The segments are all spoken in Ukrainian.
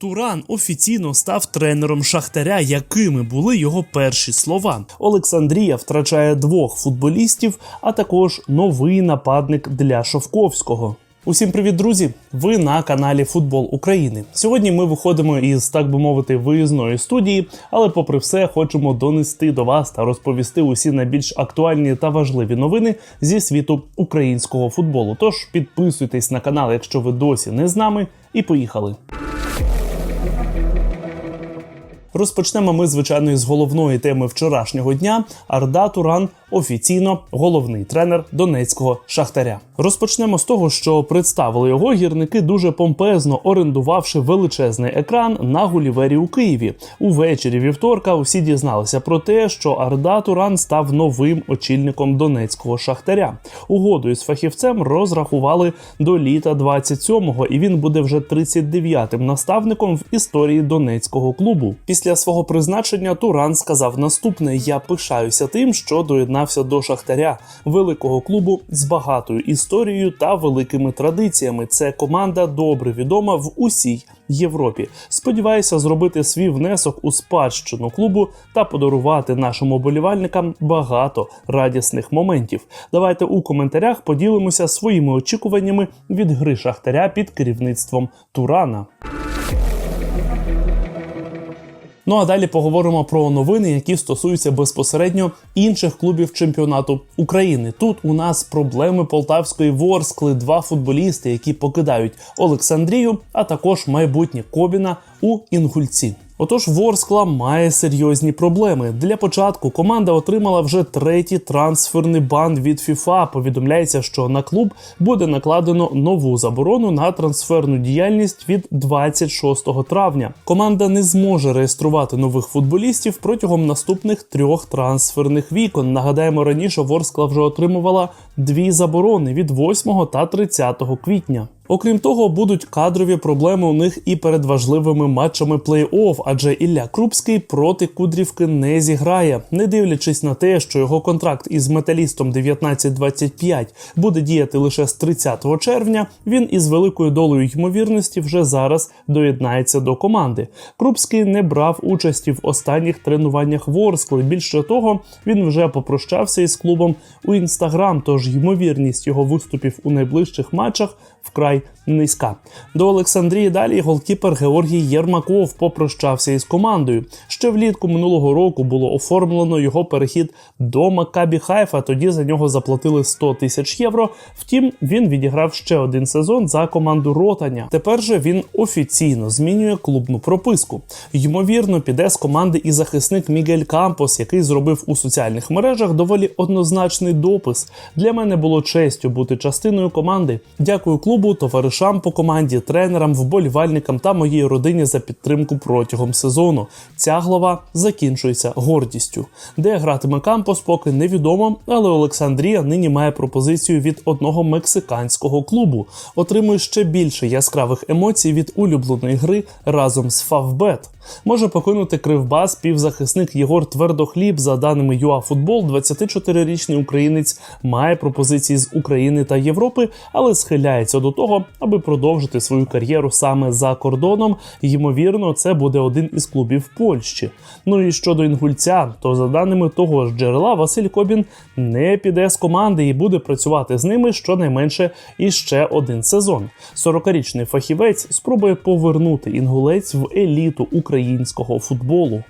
Туран офіційно став тренером Шахтаря, якими були його перші слова. Олександрія втрачає двох футболістів, а також новий нападник для Шовковського. Усім привіт, друзі! Ви на каналі Футбол України. Сьогодні ми виходимо із, так би мовити, виїзної студії, але, попри все, хочемо донести до вас та розповісти усі найбільш актуальні та важливі новини зі світу українського футболу. Тож підписуйтесь на канал, якщо ви досі не з нами, і поїхали. Розпочнемо ми, звичайно, з головної теми вчорашнього дня. Арда Туран офіційно головний тренер донецького шахтаря. Розпочнемо з того, що представили його гірники дуже помпезно орендувавши величезний екран на Гулівері у Києві. Увечері вівторка усі дізналися про те, що Арда Туран став новим очільником донецького шахтаря. Угоду із фахівцем розрахували до літа 27-го, і він буде вже 39-тим наставником в історії донецького клубу. Після свого призначення Туран сказав наступне: я пишаюся тим, що доєднався до шахтаря великого клубу з багатою історією та великими традиціями. Це команда добре відома в усій Європі. Сподіваюся зробити свій внесок у спадщину клубу та подарувати нашим оболівальникам багато радісних моментів. Давайте у коментарях поділимося своїми очікуваннями від гри шахтаря під керівництвом Турана. Ну а далі поговоримо про новини, які стосуються безпосередньо інших клубів чемпіонату України. Тут у нас проблеми полтавської Ворскли, два футболісти, які покидають Олександрію, а також майбутнє Кобіна у Інгульці. Отож, Ворскла має серйозні проблеми. Для початку команда отримала вже третій трансферний бан від FIFA. Повідомляється, що на клуб буде накладено нову заборону на трансферну діяльність від 26 травня. Команда не зможе реєструвати нових футболістів протягом наступних трьох трансферних вікон. Нагадаємо, раніше Ворскла вже отримувала дві заборони від 8 та 30 квітня. Окрім того, будуть кадрові проблеми у них і перед важливими матчами плей-офф, адже Ілля Крупський проти Кудрівки не зіграє, не дивлячись на те, що його контракт із металістом 1925 буде діяти лише з 30 червня. Він із великою долею ймовірності вже зараз доєднається до команди. Крупський не брав участі в останніх тренуваннях Ворскли. Більше того, він вже попрощався із клубом у інстаграм. Тож ймовірність його виступів у найближчих матчах вкрай низька. До Олександрії далі голкіпер Георгій Єрмаков попрощався із командою. Ще влітку минулого року було оформлено його перехід до Маккабі Хайфа. Тоді за нього заплатили 100 тисяч євро. Втім, він відіграв ще один сезон за команду Ротаня. Тепер же він офіційно змінює клубну прописку. Ймовірно, піде з команди і захисник Мігель Кампос, який зробив у соціальних мережах доволі однозначний допис. Для мене було честю бути частиною команди. Дякую клубу, товаришам по команді, тренерам, вболівальникам та моїй родині за підтримку протягом сезону. Ця глава закінчується гордістю. Де гратиме Кампос, поки невідомо, але Олександрія нині має пропозицію від одного мексиканського клубу. Отримує ще більше яскравих емоцій від улюбленої гри разом з Фавбет. Може покинути кривбас півзахисник Єгор Твердохліб. За даними ЮАФутбол, 24-річний українець має пропозиції з України та Європи, але схиляється до того, аби продовжити свою кар'єру саме за кордоном. Ймовірно, це буде один із клубів Польщі. Ну і щодо інгульця, то за даними того ж джерела, Василь Кобін не піде з команди і буде працювати з ними щонайменше іще один сезон. 40-річний фахівець спробує повернути інгулець в еліту українського футболу.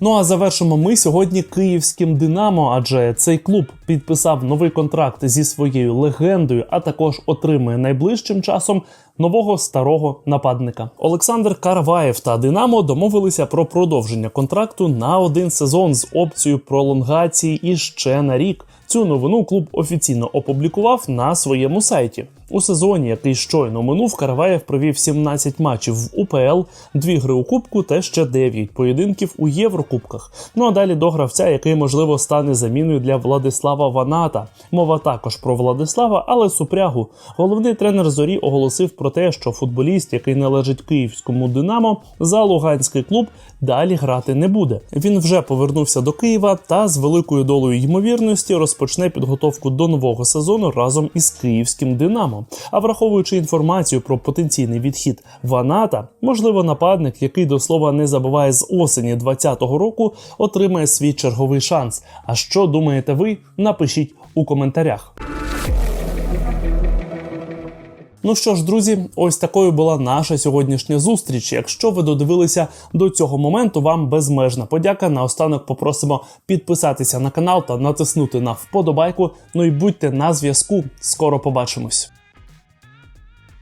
Ну а завершимо ми сьогодні київським Динамо, адже цей клуб підписав новий контракт зі своєю легендою, а також отримує найближчим часом нового старого нападника. Олександр Карваєв та Динамо домовилися про продовження контракту на один сезон з опцією пролонгації іще на рік. Цю новину клуб офіційно опублікував на своєму сайті. У сезоні, який щойно минув, Караваєв провів 17 матчів в УПЛ, 2 гри у Кубку та ще 9 поєдинків у Єврокубках. Ну а далі до гравця, який можливо стане заміною для Владислава Ваната. Мова також про Владислава, але супрягу. Головний тренер зорі оголосив про те, що футболіст, який належить київському Динамо, за луганський клуб далі грати не буде. Він вже повернувся до Києва та з великою долею ймовірності розпочне підготовку до нового сезону разом із київським Динамо. Динамо. А враховуючи інформацію про потенційний відхід Ваната, можливо, нападник, який до слова не забуває з осені 2020 року, отримає свій черговий шанс. А що думаєте ви? Напишіть у коментарях. Ну що ж, друзі, ось такою була наша сьогоднішня зустріч. Якщо ви додивилися до цього моменту, вам безмежна подяка. Наостанок попросимо підписатися на канал та натиснути на вподобайку. Ну і будьте на зв'язку. Скоро побачимось.